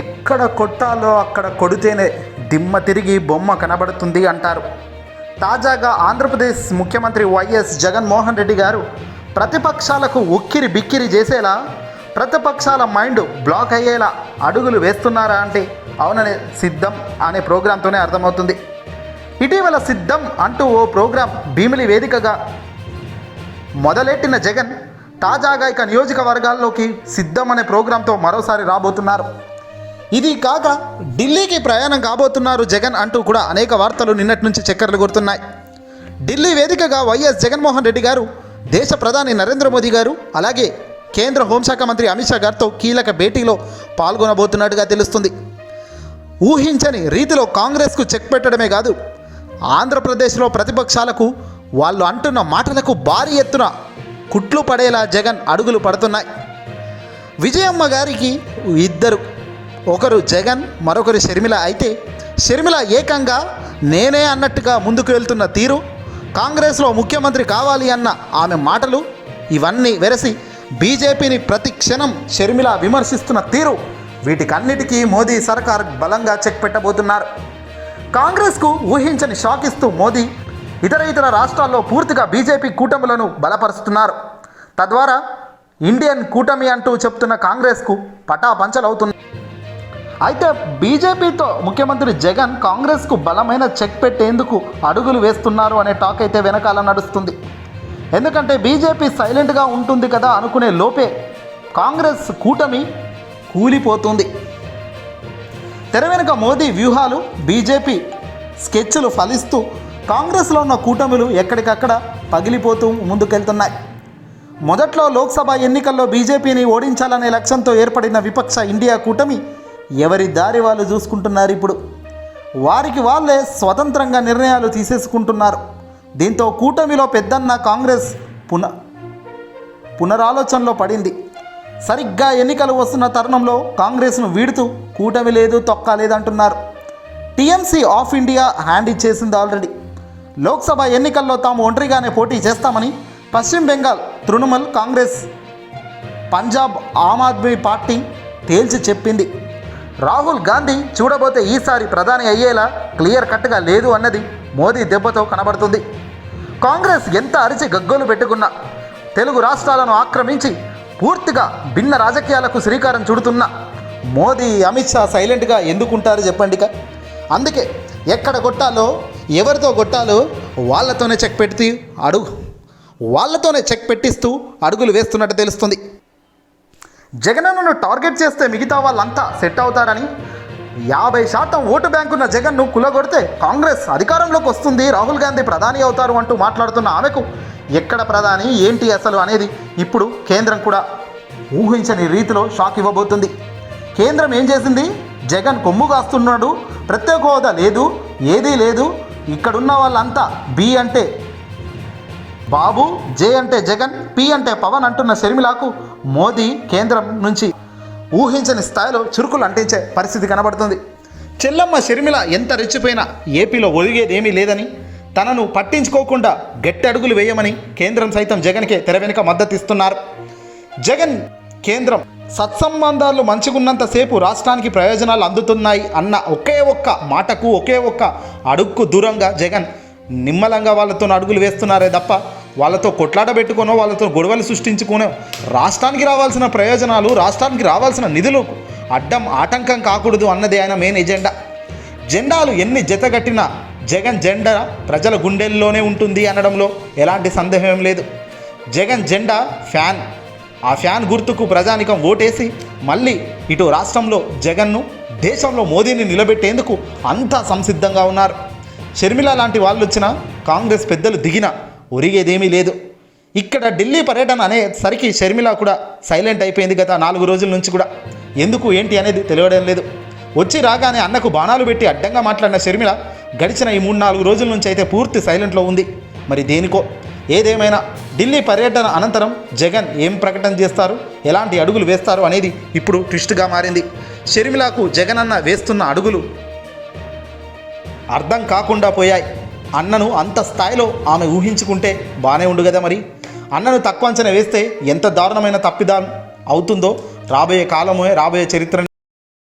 ఎక్కడ కొట్టాలో అక్కడ కొడితేనే దిమ్మ తిరిగి బొమ్మ కనబడుతుంది అంటారు. తాజాగా ఆంధ్రప్రదేశ్ ముఖ్యమంత్రి వైఎస్ జగన్మోహన్ రెడ్డి గారు ప్రతిపక్షాలకు ఉక్కిరి బిక్కిరి చేసేలా ప్రతిపక్షాల మైండ్ బ్లాక్ అయ్యేలా అడుగులు వేస్తున్నారా అంటే అవుననే సిద్ధం అనే ప్రోగ్రాంతోనే అర్థమవుతుంది. ఇటీవల సిద్ధం అంటూ ఓ ప్రోగ్రాం భీమిలి వేదికగా మొదలెట్టిన జగన్ తాజాగా ఇక నియోజకవర్గాల్లోకి సిద్ధం అనే ప్రోగ్రాంతో మరోసారి రాబోతున్నారు. ఇది కాక ఢిల్లీకి ప్రయాణం కాబోతున్నారు జగన్ అంటూ కూడా అనేక వార్తలు నిన్నటి నుంచి చక్కర్లు కొడుతున్నాయి. ఢిల్లీ వేదికగా వైఎస్ జగన్మోహన్ రెడ్డి గారు దేశ ప్రధాని నరేంద్ర మోదీ గారు అలాగే కేంద్ర హోంశాఖ మంత్రి అమిత్ షా గారితో కీలక భేటీలో పాల్గొనబోతున్నట్టుగా తెలుస్తుంది. ఊహించని రీతిలో కాంగ్రెస్కు చెక్ పెట్టడమే కాదు ఆంధ్రప్రదేశ్లో ప్రతిపక్షాలకు వాళ్ళు అంటున్న మాటలకు భారీ ఎత్తున కుట్లు పడేలా జగన్ అడుగులు పడుతున్నాయి. విజయమ్మ గారికి ఇద్దరు ఒకరు జగన్ మరొకరు షర్మిల అయితే షర్మిల ఏకంగా నేనే అన్నట్టుగా ముందుకు వెళ్తున్న తీరు. కాంగ్రెస్లో ముఖ్యమంత్రి కావాలి అన్న ఆమె మాటలు ఇవన్నీ వెరసి బీజేపీని ప్రతి క్షణం షర్మిల విమర్శిస్తున్న తీరు. వీటికన్నిటికీ మోదీ సర్కార్ బలంగా చెక్ పెట్టబోతున్నారు. కాంగ్రెస్కు ఊహించని షాక్ ఇస్తూ మోదీ ఇతర ఇతర రాష్ట్రాల్లో పూర్తిగా బీజేపీ కూటములను బలపరుస్తున్నారు. తద్వారా ఇండియన్ కూటమి అంటూ చెప్తున్న కాంగ్రెస్కు పటాపంచలవుతుంది అయితే బీజేపీతో ముఖ్యమంత్రి జగన్ కాంగ్రెస్కు బలమైన చెక్ పెట్టేందుకు అడుగులు వేస్తున్నారు అనే టాక్ అయితే వెనకాల నడుస్తుంది. ఎందుకంటే బీజేపీ సైలెంట్గా ఉంటుంది కదా అనుకునే లోపే కాంగ్రెస్ కూటమి కూలిపోతుంది. తెర వెనుక మోదీ వ్యూహాలు బీజేపీ స్కెచ్లు ఫలిస్తూ కాంగ్రెస్లో ఉన్న కూటమిలు ఎక్కడికక్కడ పగిలిపోతూ ముందుకెళ్తున్నాయి. మొదట్లో లోక్సభ ఎన్నికల్లో బీజేపీని ఓడించాలనే లక్ష్యంతో ఏర్పడిన విపక్ష ఇండియా కూటమి ఎవరి దారి వాళ్ళు చూసుకుంటున్నారు ఇప్పుడు? వారికి వాళ్ళే స్వతంత్రంగా నిర్ణయాలు తీసేసుకుంటున్నారు. దీంతో కూటమిలో పెద్దన్న కాంగ్రెస్ పున పునరాలోచనలో పడింది. సరిగ్గా ఎన్నికలు వస్తున్న తరుణంలో కాంగ్రెస్ను వీడుతూ కూటమి లేదు తొక్క లేదంటున్నారు. టీఎంసీ ఆఫ్ ఇండియా హ్యాండ్ ఇచ్చేసింది ఆల్రెడీ. లోక్సభ ఎన్నికల్లో తాము ఒంటరిగానే పోటీ చేస్తామని పశ్చిమ బెంగాల్ తృణమూల్ కాంగ్రెస్ పంజాబ్ ఆమ్ ఆద్మీ పార్టీ తేల్చి చెప్పింది. రాహుల్ గాంధీ చూడబోతే ఈసారి ప్రధాని అయ్యేలా క్లియర్ కట్గా లేదు అన్నది మోదీ దెబ్బతో కనబడుతుంది. కాంగ్రెస్ ఎంత అరిచి గగ్గోలు పెట్టుకున్నా తెలుగు రాష్ట్రాలను ఆక్రమించి పూర్తిగా భిన్న రాజకీయాలకు శ్రీకారం చుడుతున్న. మోదీ అమిత్ షా సైలెంట్గా ఎందుకుంటారు చెప్పండిగా అందుకే ఎక్కడ కొట్టాలో ఎవరితో కొట్టాలో వాళ్ళతోనే చెక్ పెట్టి అడుగు. వాళ్ళతోనే చెక్ పెట్టిస్తూ అడుగులు వేస్తున్నట్టు తెలుస్తుంది. జగనన్నను టార్గెట్ చేస్తే మిగతా వాళ్ళంతా సెట్ అవుతారని యాభై శాతం ఓటు బ్యాంకున్న జగన్ను కులగొడితే కాంగ్రెస్ అధికారంలోకి వస్తుంది రాహుల్ గాంధీ ప్రధాని అవుతారు అంటూ మాట్లాడుతున్న ఆమెకు ఎక్కడ ప్రధాని ఏంటి అసలు అనేది ఇప్పుడు కేంద్రం కూడా ఊహించని రీతిలో షాక్ ఇవ్వబోతుంది. కేంద్రం ఏం చేసింది? జగన్ కొమ్ము కాస్తున్నాడు ప్రత్యేక హోదా లేదు ఏదీ లేదు ఇక్కడున్న వాళ్ళంతా బి అంటే బాబు జే అంటే జగన్ పి అంటే పవన్ అంటున్న షర్మిలకు మోదీ కేంద్రం నుంచి ఊహించని స్థాయిలో చురుకులు అంటించే పరిస్థితి కనబడుతుంది. చెల్లమ్మ షర్మిల ఎంత రెచ్చిపోయినా ఏపీలో ఒదిగేదేమీ లేదని తనను పట్టించుకోకుండా గట్టి అడుగులు వేయమని కేంద్రం సైతం జగన్కే తెర వెనుక మద్దతు ఇస్తున్నారు జగన్ కేంద్రం సత్సంబంధాలు మంచిగున్నంతసేపు రాష్ట్రానికి ప్రయోజనాలు అందుతున్నాయి అన్న ఒకే ఒక్క మాటకు ఒకే ఒక్క అడుగుకు దూరంగా జగన్ నిమ్మలంగా వాళ్ళతో అడుగులు వేస్తున్నారే తప్ప వాళ్ళతో కొట్లాడబెట్టుకునో వాళ్ళతో గొడవలు సృష్టించుకునో రాష్ట్రానికి రావాల్సిన ప్రయోజనాలు రాష్ట్రానికి రావాల్సిన నిధులు అడ్డం ఆటంకం కాకూడదు అన్నది ఆయన మెయిన్ ఎజెండా జెండాలు ఎన్ని జతగట్టినా జగన్ జెండా ప్రజల గుండెల్లోనే ఉంటుంది అనడంలో ఎలాంటి సందేహం లేదు. జగన్ జెండా ఫ్యాన్. ఆ ఫ్యాన్ గుర్తుకు ప్రజానికం ఓటేసి మళ్ళీ ఇటు రాష్ట్రంలో జగన్ను దేశంలో మోదీని నిలబెట్టేందుకు అంతా సంసిద్ధంగా ఉన్నారు. షర్మిల లాంటి వాళ్ళు వచ్చినా కాంగ్రెస్ పెద్దలు దిగినా ఒరిగేదేమీ లేదు. ఇక్కడ ఢిల్లీ పర్యటన అనేసరికి షర్మిల కూడా సైలెంట్ అయిపోయింది గత నాలుగు రోజుల నుంచి కూడా. ఎందుకు ఏంటి అనేది తెలియడం లేదు. వచ్చి రాగానే అన్నకు బాణాలు పెట్టి అడ్డంగా మాట్లాడిన షర్మిల గడిచిన ఈ మూడు నాలుగు రోజుల నుంచి అయితే పూర్తి సైలెంట్లో ఉంది. మరి దేనికో? ఏదేమైనా ఢిల్లీ పర్యటన అనంతరం జగన్ ఏం ప్రకటన చేస్తారు? ఎలాంటి అడుగులు వేస్తారు అనేది ఇప్పుడు ట్విస్ట్గా మారింది. షర్మిలకు జగన్ అన్న వేస్తున్న అడుగులు అర్థం కాకుండా పోయాయి. అన్నను అంత స్థాయిలో ఆమె ఊహించుకుంటే బాగానే ఉండు కదా మరి? అన్నను తక్కువ అంచనా వేస్తే ఎంత దారుణమైన తప్పిదా అవుతుందో రాబోయే కాలమే రాబోయే చరిత్ర